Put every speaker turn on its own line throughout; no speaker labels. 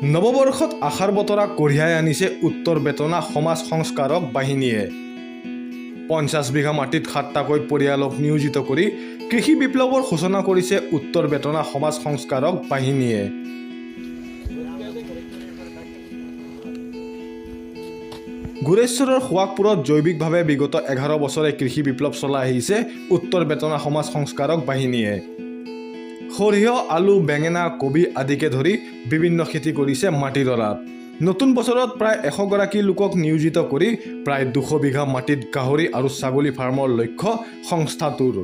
নৱবৰ্ষত আশাৰ বতৰা কঢ়িয়াই আনিছে উত্তৰ বেতনা সমাজ সংস্কাৰক বাহিনীয়ে। পঞ্চাছ বিঘা মাটিত সাতটাকৈ পৰিয়ালক নিয়োজিত কৰি কৃষি বিপ্লৱৰ সূচনা কৰিছে উত্তৰ বেতনা সমাজ সংস্কাৰক বাহিনীয়ে। গুৰেশ্বৰৰ সোৱাগপুৰত জৈৱিকভাৱে বিগত এঘাৰ বছৰে কৃষি বিপ্লৱ চলাই আহিছে উত্তৰ বেতনা সমাজ সংস্কাৰক বাহিনীয়ে। সৰিয়হ আলু বেঙেনা কবি আদিকে ধৰি বিভিন্ন খেতি কৰিছে মাটিডৰাত নতুন বছৰত প্ৰায় এশগৰাকী লোকক নিয়োজিত কৰি প্ৰায় দুশ বিঘা মাটিত গাহৰি আৰু ছাগলী ফাৰ্মৰ লক্ষ্য সংস্থাটোৰ।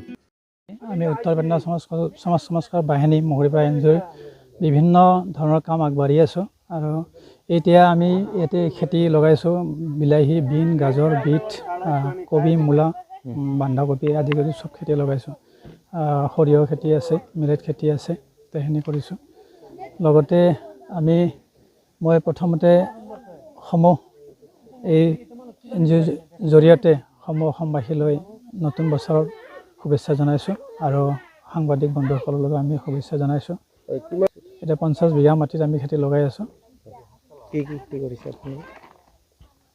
আমি উত্তৰ বেটনা সমাজ সমাজ সংস্কাৰ বাহিনী মহৰিপা এন জি অ'ৰ বিভিন্ন ধৰণৰ কাম আগবাঢ়ি আছোঁ আৰু এতিয়া আমি ইয়াতে খেতি লগাইছোঁ বিলাহী বিন গাজৰ বিট কবি মূলা বন্ধাকবি আদি কৰি চব খেতি লগাইছোঁ। সৰিয়হ খেতি আছে মিলেট খেতি আছে সেইখিনি কৰিছোঁ। লগতে আমি মই প্ৰথমতে সমূহ এই এন জি অ'ৰ জৰিয়তে সমূহ অসমবাসীলৈ নতুন বছৰৰ শুভেচ্ছা জনাইছোঁ আৰু সাংবাদিক বন্ধুসকললৈ আমি শুভেচ্ছা জনাইছোঁ। এতিয়া পঞ্চাছ বিঘা মাটিত আমি খেতি লগাই আছোঁ।
কি কি খেতি কৰিছে আপুনি?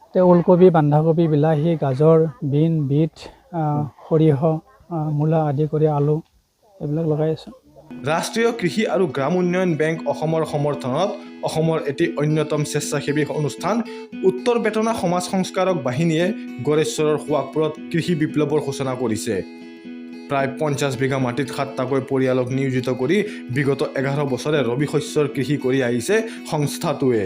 এতিয়া ওলকবি বন্ধাকবি বিলাহী গাজৰ বিন বিট সৰিয়হ মূলা আদি কৰি আলু এইবিলাক লগাই আছোঁ।
ৰাষ্ট্ৰীয় কৃষি আৰু গ্ৰাম উন্নয়ন বেংক অসমৰ সমৰ্থনত অসমৰ এটি অন্যতম স্বেচ্ছাসেৱী অনুষ্ঠান, উত্তৰ বেতনা সমাজ সংস্কাৰক বাহিনীয়ে গড়েশ্বৰৰ সোৱাগপুৰত কৃষি বিপ্লৱৰ সূচনা কৰিছে। প্ৰায় পঞ্চাছ বিঘা মাটিত সাতটাকৈ পৰিয়ালক নিয়োজিত কৰি বিগত এঘাৰ বছৰে ৰবি শস্যৰ কৃষি কৰি আহিছে সংস্থাটোৱে।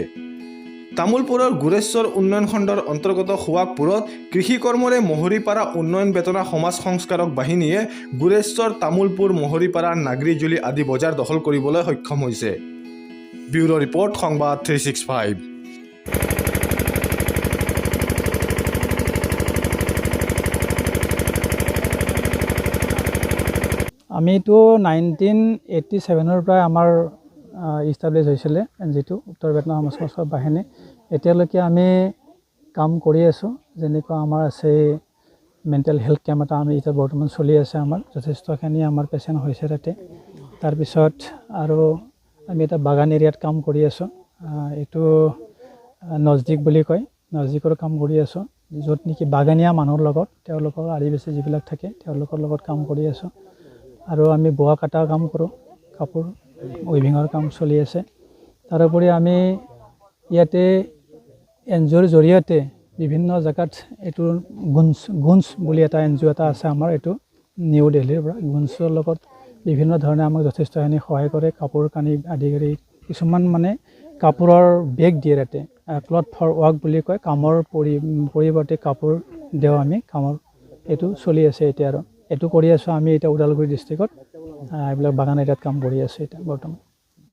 তামোলপুৰৰ গুৰেশ্বৰ উন্নয়ন খণ্ডৰ অন্তৰ্গত সোৱাগপুৰত কৃষি কৰ্মৰে মহৰীপাৰা উন্নয়ন বেতনা সমাজ সংস্কাৰক বাহিনীয়ে গুৰেশ্বৰ, তামোলপুৰ, মহৰীপাৰা, নাগৰিজুলি আদি বজাৰ দখল কৰিবলৈ সক্ষম হৈছে। ব্যুৰ' ৰিপৰ্ট, সংবাদ থ্ৰী ছিক্স ফাইভ
আমিতো নাইনটিন এইটটি ছেভেনৰ পৰাই আমাৰ ইষ্টাব্লিছ হৈছিলে জিটো উত্তৰ বেটনা সমাজ বাহিনী। এতিয়ালৈকে আমি কাম কৰি আছোঁ যেনেকুৱা আমাৰ আছে মেণ্টেল হেল্থ কেম্প এটা আমি এতিয়া বৰ্তমান চলি আছে আমাৰ যথেষ্টখিনি আমাৰ পেচেণ্ট হৈছে তাতে। তাৰপিছত আৰু আমি এটা বাগান এৰিয়াত কাম কৰি আছোঁ এইটো নজদিক বুলি কয় নজদিকৰ কাম কৰি আছোঁ য'ত নেকি বাগানীয়া মানুহৰ লগত তেওঁলোকৰ আদিবাসী যিবিলাক থাকে তেওঁলোকৰ লগত কাম কৰি আছোঁ। আৰু আমি বোৱা কটা কাম কৰোঁ কাপোৰ উইভিঙৰ কাম চলি আছে। তাৰোপৰি আমি ইয়াতে এন জি অ'ৰ জৰিয়তে বিভিন্ন জেগাত এইটো গুঞ্চ গুঞ্চ বুলি এটা এন জি অ' এটা আছে আমাৰ এইটো নিউ দিল্লীৰ পৰা। গুঞ্চৰ লগত বিভিন্ন ধৰণে আমাক যথেষ্টখিনি সহায় কৰে কাপোৰ কানি আদি কৰি। কিছুমান মানে কাপোৰৰ বেগ দিয়ে তাতে ক্লথ ফৰ ৱাৰ্ক বুলি কয়। কামৰ পৰি পৰিৱৰ্তে কাপোৰ দিওঁ আমি কামৰ। এইটো চলি আছে এতিয়া আৰু। এইটো কৰি আছোঁ আমি এতিয়া ওদালগুৰি ডিষ্ট্ৰিক্টত এইবিলাক বাগান এৰিয়াত কাম কৰি আছোঁ এতিয়া বৰ্তমান।